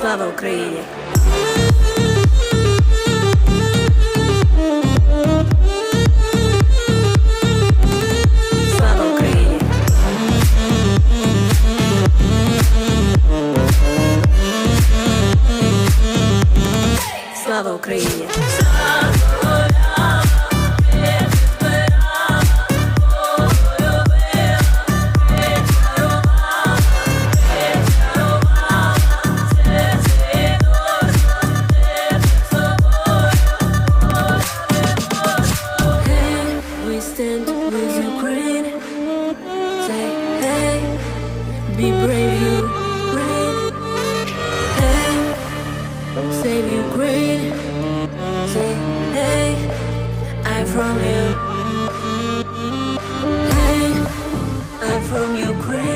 Слава Україні! Слава Україні! Слава Україні! stand with Ukraine. Say hey, be brave Ukraine. Hey, save Ukraine. Say hey, I'm from you. Hey, I'm from Ukraine.